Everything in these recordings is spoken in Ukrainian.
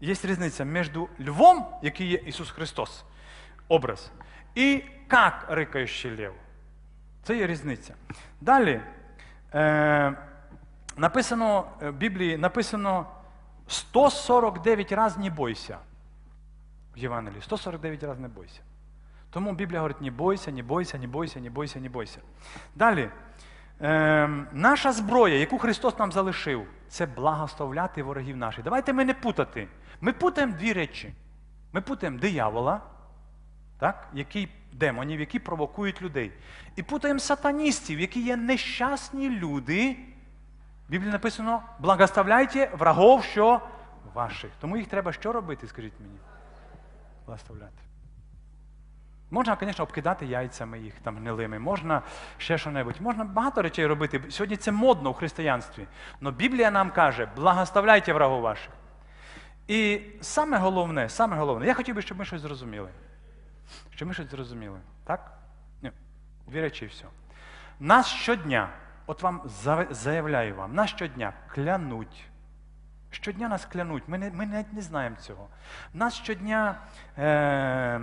є різниця між львом, який є Ісус Христос, образ, і як рикаючий лев. Це є різниця. Далі е, написано в Біблії написано 149 разів не бойся. В Євангелії 149 разів не бойся. Тому Біблія говорить: не бойся, не бойся, не бойся, не бойся, не бойся. Далі. Е, наша зброя, яку Христос нам залишив, це благословляти ворогів наших. Давайте ми не путати. Ми путаємо дві речі. Ми путаємо диявола, так, який, демонів, які провокують людей. І путаємо сатаністів, які є нещасні люди. В Біблії написано: благословляйте врагов, що ваших. Тому їх треба що робити, скажіть мені? Благословляти. Можна, звісно, обкидати яйцями їх там гнилими, можна ще що-небудь. Можна багато речей робити. Сьогодні це модно у християнстві. Але Біблія нам каже, благословляйте врагу ваших. І саме головне, саме головне, я хотів би, щоб ми щось зрозуміли. Щоб ми щось зрозуміли. Так? Ні. Дві речі і все. Нас щодня, от вам заявляю вам, нас щодня клянуть. Щодня нас клянуть, ми не, ми навіть не знаємо цього. Нас щодня е,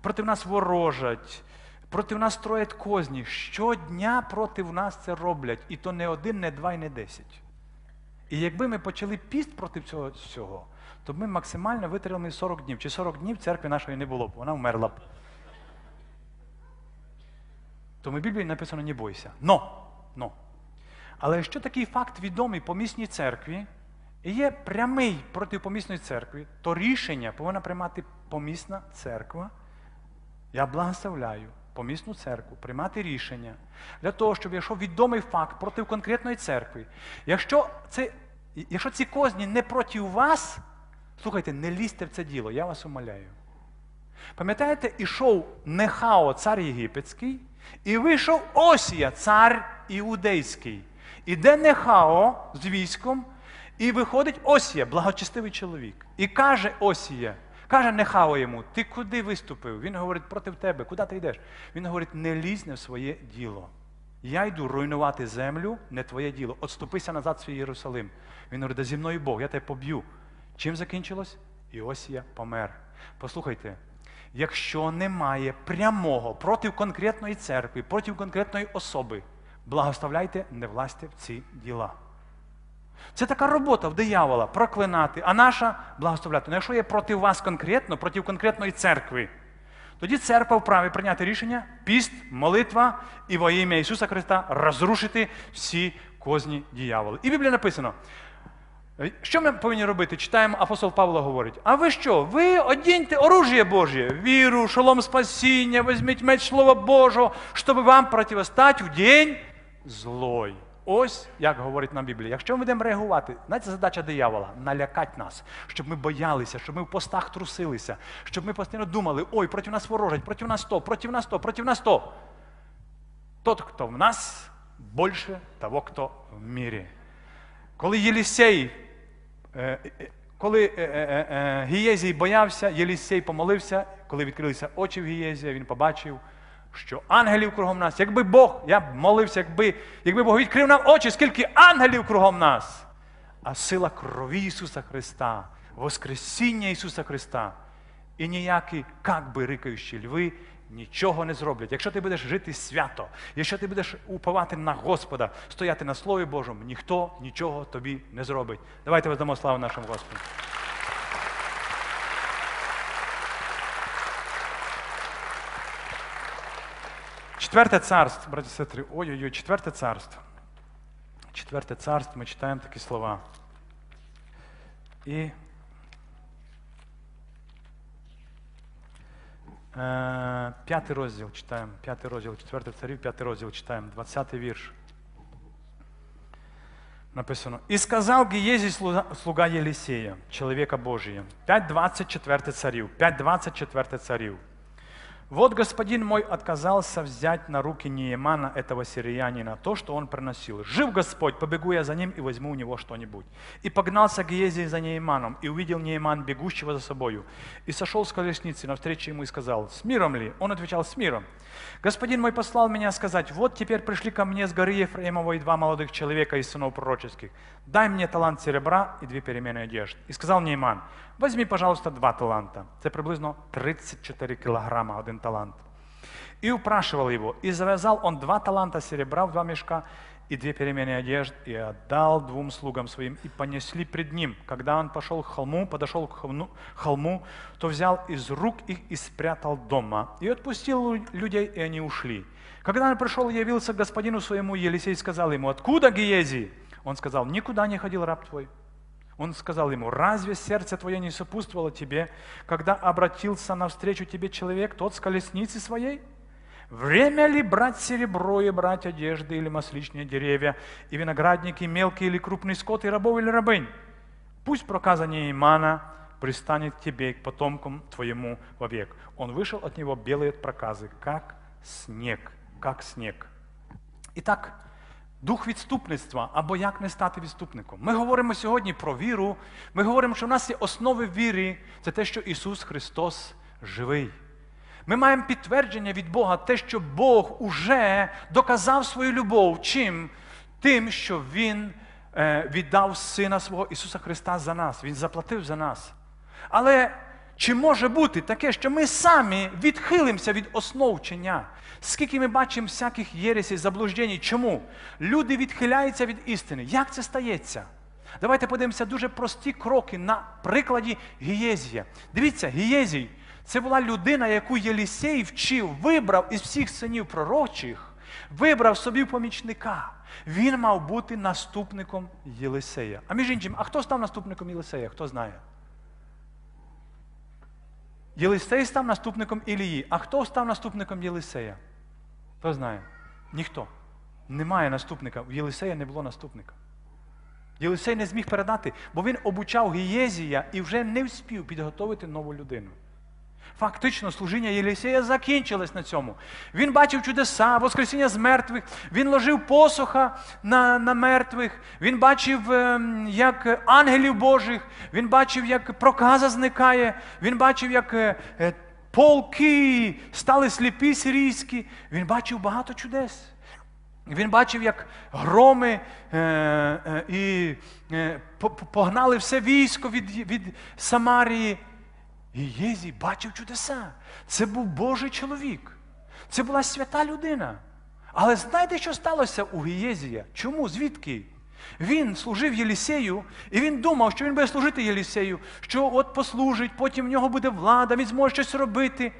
проти нас ворожать, проти нас строять козні. Щодня проти нас це роблять. І то не один, не два і не десять. І якби ми почали піст проти цього всього, то ми максимально витримали 40 днів. Чи 40 днів церкви нашої не було б, вона вмерла б. Тому в Біблії написано не бойся. Но! Но. Але якщо такий факт відомий по місній церкві, і є прямий проти помісної церкви, то рішення повинна приймати помісна церква. Я благословляю помісну церкву приймати рішення для того, щоб якщо відомий факт проти конкретної церкви, якщо це, якщо ці козні не проти вас, слухайте, не лізьте в це діло, я вас умоляю. Пам'ятаєте, ішов Нехао, цар єгипетський, і вийшов Осія, цар іудейський. Іде Нехао з військом. І виходить Осія, благочестивий чоловік. І каже Осія, каже Нехао йому, ти куди виступив? Він говорить, проти тебе, куди ти йдеш? Він говорить, не лізь не в своє діло. Я йду руйнувати землю, не твоє діло. Отступися назад в свій Єрусалим. Він говорить, да зі мною Бог, я тебе поб'ю. Чим закінчилось? Іосія помер. Послухайте, якщо немає прямого проти конкретної церкви, проти конкретної особи, благословляйте, не власти в ці діла. Це така робота в диявола проклинати, а наша благословляти. Ну, якщо є проти вас конкретно, проти конкретної церкви, тоді церква вправі прийняти рішення, піст, молитва і во ім'я Ісуса Христа розрушити всі козні дияволи. І в Біблії написано. Що ми повинні робити? Читаємо, апостол Павло говорить: а ви що? Ви одіньте оружие Божє, віру, шолом спасіння, візьміть меч Слова Божого, щоб вам противостати в день злой. Ось як говорить нам Біблія. Якщо ми будемо реагувати, знаєте, задача диявола налякати нас, щоб ми боялися, щоб ми в постах трусилися, щоб ми постійно думали, ой, проти нас ворожать, проти нас то, проти нас то, проти нас то. Тот, хто в нас, більше того, хто в мірі. Коли Єлісей, е, е, коли е, Гієзій боявся, Єлісей помолився, коли відкрилися очі в Гієзія, він побачив що ангелів кругом нас. Якби Бог, я б молився, якби якби Бог відкрив нам очі, скільки ангелів кругом нас. А сила крові Ісуса Христа, Воскресіння Ісуса Христа. І ніякі, як би рикаючі льви, нічого не зроблять. Якщо ти будеш жити свято, якщо ти будеш уповати на Господа, стояти на Слові Божому, ніхто нічого тобі не зробить. Давайте воздамо славу нашому Господу. Четверте царство, браті і сестри, ой-ой-ой, четверте царство. Четверте царство, ми читаємо такі слова. І е, п'ятий розділ читаємо, п'ятий розділ, четвертий царів, п'ятий розділ читаємо, двадцятий вірш. Написано. І сказав Гієзі слуга, слуга Єлісея, чоловіка Божия, 5.24 царів, 5.24 царів. Вот господин мой отказался взять на руки Неемана, этого сириянина, то, что он приносил. Жив Господь, побегу я за ним и возьму у него что-нибудь. И погнался Гиезий за Нееманом, и увидел Нееман, бегущего за собою. И сошел с колесницы навстречу ему и сказал, с миром ли? Он отвечал, с миром. Господин мой послал меня сказать, вот теперь пришли ко мне с горы Ефраимовой два молодых человека из сынов пророческих. Дай мне талант серебра и две перемены одежд. И сказал Нейман, возьми, пожалуйста, два таланта. Це приблизно 34 килограмма один талант. И упрашивал его, и завязал он два таланта серебра в два мешка и две перемены одежд, и отдал двум слугам своим, и понесли пред ним. Когда он пошел к холму, подошел к холму, то взял из рук их и спрятал дома, и отпустил людей, и они ушли. Когда он пришел явился к господину своему, Елисей сказал ему, откуда Гиези? Он сказал, никуда не ходил раб твой. Он сказал ему, разве сердце твое не сопутствовало тебе, когда обратился навстречу тебе человек, тот с колесницы своей? Время ли брать серебро и брать одежды или масличные деревья, и виноградники, мелкий или крупный скот, и рабов или рабынь? Пусть проказание Имана пристанет к тебе и к потомкам твоему вовек. Он вышел от него белый от проказы, как снег, как снег. Итак, Дух відступництва або як не стати відступником. Ми говоримо сьогодні про віру. Ми говоримо, що в нас є основи віри. Це те, що Ісус Христос живий. Ми маємо підтвердження від Бога, те, що Бог уже доказав свою любов чим? Тим, що Він е, віддав Сина свого Ісуса Христа за нас. Він заплатив за нас. Але чи може бути таке, що ми самі відхилимося від основ вчення? Скільки ми бачимо всяких єресів, заблуждень. Чому? Люди відхиляються від істини. Як це стається? Давайте подивимося дуже прості кроки на прикладі Гієзія. Дивіться, Гієзій це була людина, яку Єлісей вчив, вибрав із всіх синів пророчих, вибрав собі помічника. Він мав бути наступником Єлисея. А між іншим, а хто став наступником Єлисея? Хто знає? Єлисей став наступником Ілії. А хто став наступником Єлисея? Хто знає? Ніхто. Немає наступника. У Єлисея не було наступника. Єлисей не зміг передати, бо він обучав Гієзія і вже не вспів підготовити нову людину. Фактично, служіння Єлісея закінчилось на цьому. Він бачив чудеса, Воскресіння з мертвих, він ложив посоха на на мертвих, він бачив, ем, як ангелів Божих, він бачив, як проказа зникає, він бачив, як е, е, полки стали сліпі сирійські, він бачив багато чудес. Він бачив, як громи е, і погнали все військо від, від Самарії. Єзій бачив чудеса. Це був Божий чоловік. Це була свята людина. Але знаєте, що сталося у Гієзія? Чому? Звідки? Він служив Єлісею, і він думав, що він буде служити Єлісею, що от послужить, потім в нього буде влада, він зможе щось робити.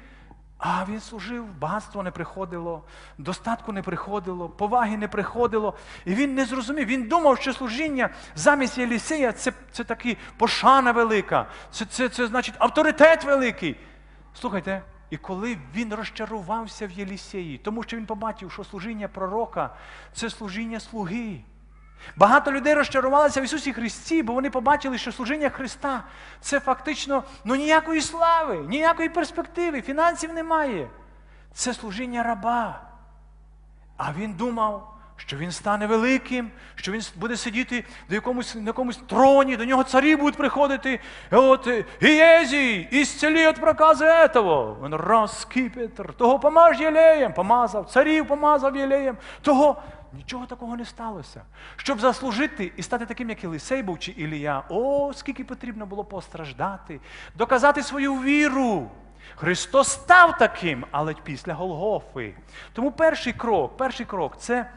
А він служив, багатство не приходило, достатку не приходило, поваги не приходило. І він не зрозумів. Він думав, що служіння замість Єлісея це це таки пошана велика, це, це, це значить авторитет великий. Слухайте, і коли він розчарувався в Єлісеї, тому що він побачив, що служіння пророка це служіння слуги. Багато людей розчарувалися в Ісусі Христі, бо вони побачили, що служіння Христа це фактично ну, ніякої слави, ніякої перспективи, фінансів немає. Це служіння раба. А він думав, що він стане великим, що він буде сидіти до якомусь, на якомусь троні, до нього царі будуть приходити. От Гієзій, ісцелі від прокази этого. Він раз того помаж єлеєм, помазав, царів помазав єлеєм, того. Нічого такого не сталося. Щоб заслужити і стати таким, як Ілисей був чи Ілія, о, скільки потрібно було постраждати, доказати свою віру. Христос став таким, але після Голгофи. Тому перший крок, перший крок це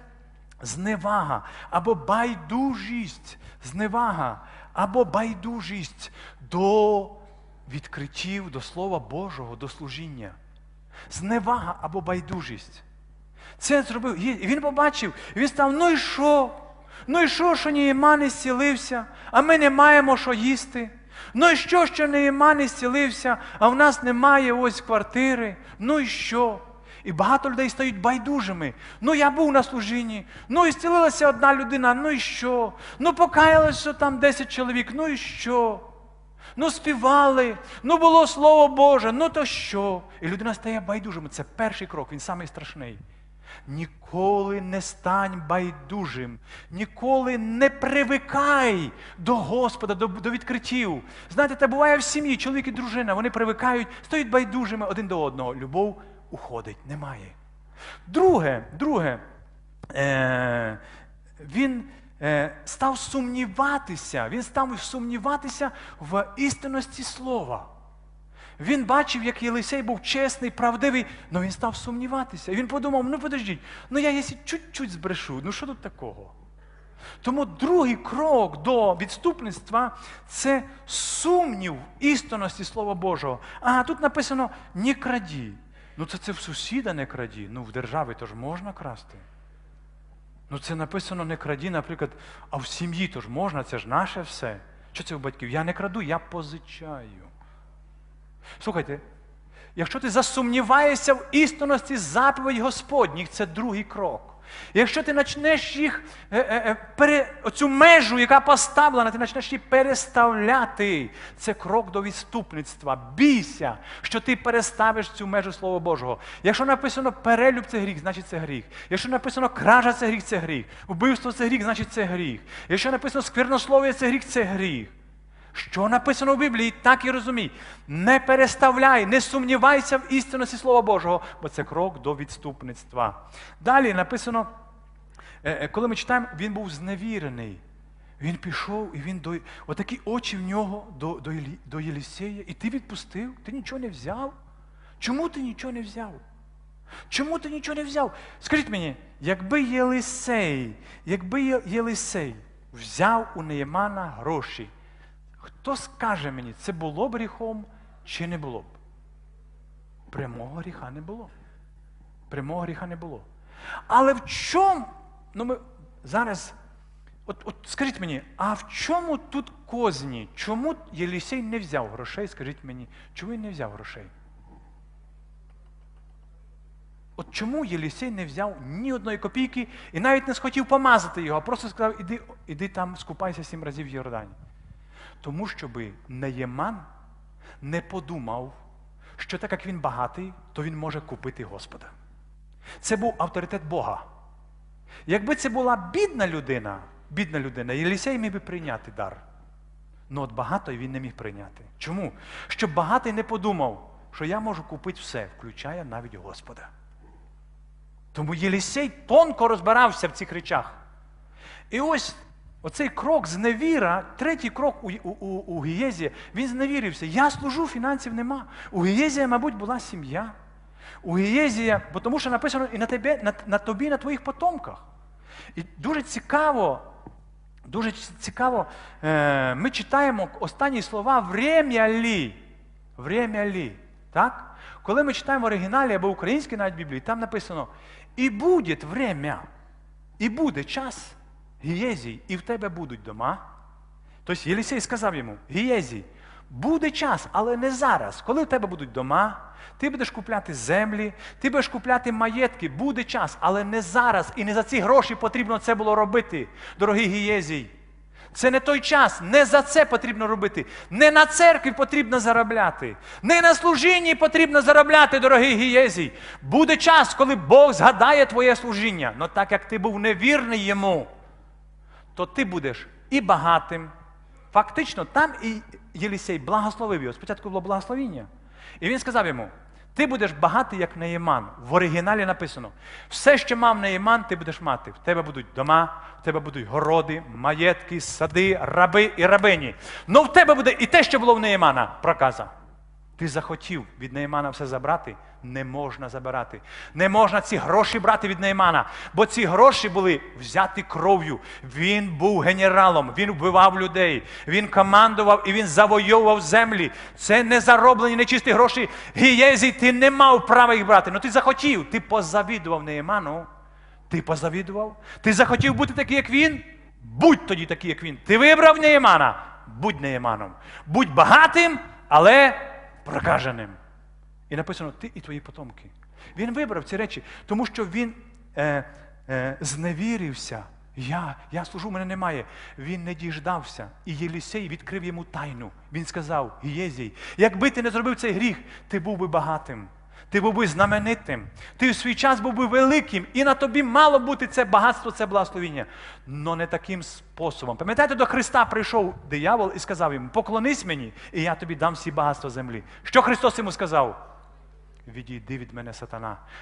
зневага або байдужість, зневага або байдужість до відкриттів, до Слова Божого, до служіння. Зневага або байдужість. Це зробив. І він побачив, і він став, ну і що? Ну і що, що Нієма не зцілився, а ми не маємо що їсти? Ну і що, що Нієма не зцілився, а в нас немає ось квартири? Ну і що? І багато людей стають байдужими. Ну, я був на служінні, ну і зцілилася одна людина, ну і що? Ну, покаялося там 10 чоловік, ну і що? Ну, співали, ну було Слово Боже, ну то що? І людина стає байдужим. Це перший крок, він самий страшний. Ніколи не стань байдужим, ніколи не привикай до Господа, до, до відкриттів. Знаєте, це буває в сім'ї, чоловік і дружина, вони привикають, стають байдужими один до одного. Любов уходить, немає. Друге, друге, е, він е, став сумніватися, він став сумніватися в істинності слова. Він бачив, як Єлисей був чесний, правдивий, але він став сумніватися. І він подумав: ну подождіть, ну я якщо чуть-чуть збрешу, ну що тут такого? Тому другий крок до відступництва це сумнів істинності Слова Божого. А тут написано не краді. Ну це це в сусіда не краді. Ну в державі то ж можна красти. Ну це написано не краді, наприклад, а в сім'ї то ж можна, це ж наше все. Що це у батьків? Я не краду, я позичаю. Слухайте, якщо ти засумніваєшся в істинності заповідь Господніх, це другий крок. Якщо ти почнеш їх, е, е, е, пере, оцю межу, яка поставлена, ти почнеш її переставляти, це крок до відступництва. Бійся, що ти переставиш цю межу Слова Божого. Якщо написано перелюб це гріх, значить це гріх. Якщо написано кража це гріх, це гріх. Вбивство це гріх, значить це гріх. Якщо написано сквернослов'я це гріх, це гріх. Що написано в Біблії, так і розумій. Не переставляй, не сумнівайся в істинності Слова Божого, бо це крок до відступництва. Далі написано, е, е, коли ми читаємо, він був зневірений. Він пішов, і він до отакі очі в нього до до, до Єлісея. І ти відпустив, ти нічого не взяв. Чому ти нічого не взяв? Чому ти нічого не взяв? Скажіть мені, якби Єлисей, якби Єлисей взяв у Неємана гроші. Хто скаже мені, це було б гріхом чи не було б? Прямого гріха не було. Прямого гріха не було. Але в чому? Ну ми зараз. От, от скажіть мені, а в чому тут козні? Чому Єлісей не взяв грошей? Скажіть мені, чому він не взяв грошей? От чому Єлісей не взяв ні одної копійки і навіть не схотів помазати його, а просто сказав, іди, іди там, скупайся сім разів в Йордані. Тому щоби Неєман не подумав, що так як він багатий, то він може купити Господа. Це був авторитет Бога. Якби це була бідна людина, бідна людина, Єлісей міг би прийняти дар. Ну от багатий він не міг прийняти. Чому? Щоб багатий не подумав, що я можу купити все, включає навіть Господа. Тому Єлісей тонко розбирався в цих речах. І ось Оцей крок зневіра, третій крок у у, у, у Гієзі, він зневірився. Я служу, фінансів нема. У Гієзія, мабуть, була сім'я. У Гієзія, бо тому що написано і на тебе, на, на тобі, на твоїх потомках. І дуже цікаво, дуже цікаво, е, ми читаємо останні слова «Врем'я лі». «Врем'я лі». Так? Коли ми читаємо в оригіналі або українській навіть Біблії, там написано і буде время, і буде час. Гієзій, і в тебе будуть дома. Тобто Єлісей сказав йому: Гієзій, буде час, але не зараз. Коли в тебе будуть дома, ти будеш купляти землі, ти будеш купляти маєтки, буде час, але не зараз. І не за ці гроші потрібно це було робити, дорогий Гієзій. Це не той час, не за це потрібно робити. Не на церкві потрібно заробляти, не на служінні потрібно заробляти, дорогий Гієзій. Буде час, коли Бог згадає твоє служіння. Но так як ти був невірний йому то ти будеш і багатим. Фактично, там і Єлісей благословив його. Спочатку було благословіння. І він сказав йому: ти будеш багатий, як Неєман. В оригіналі написано: все, що мав Неєман, ти будеш мати. В тебе будуть дома, в тебе будуть городи, маєтки, сади, раби і рабині. Ну в тебе буде і те, що було в Неємана, проказа. Ти захотів від Неймана все забрати, не можна забирати. Не можна ці гроші брати від Неймана, бо ці гроші були взяті кров'ю. Він був генералом, він вбивав людей, він командував і він завойовував землі. Це не зароблені нечисті гроші. Гієзій, ти не мав права їх брати. Ну ти захотів, ти позавідував Нейману. Ти позавідував? Ти захотів бути такий, як він? Будь тоді такий, як він. Ти вибрав Неємана? Будь Неєманом. Будь багатим, але прокаженим. І написано, ти і твої потомки. Він вибрав ці речі, тому що він е, е, зневірився Я, я служу, мене немає. Він не діждався. І Єлісей відкрив йому тайну. Він сказав: Єзій, якби ти не зробив цей гріх, ти був би багатим. Ти був би знаменитим, ти в свій час був би великим, і на тобі мало бути це багатство, це благословіння. Но не таким способом. Пам'ятаєте, до Христа прийшов диявол і сказав йому: поклонись мені, і я тобі дам всі багатства землі. Що Христос йому сказав? Відійди від мене, сатана.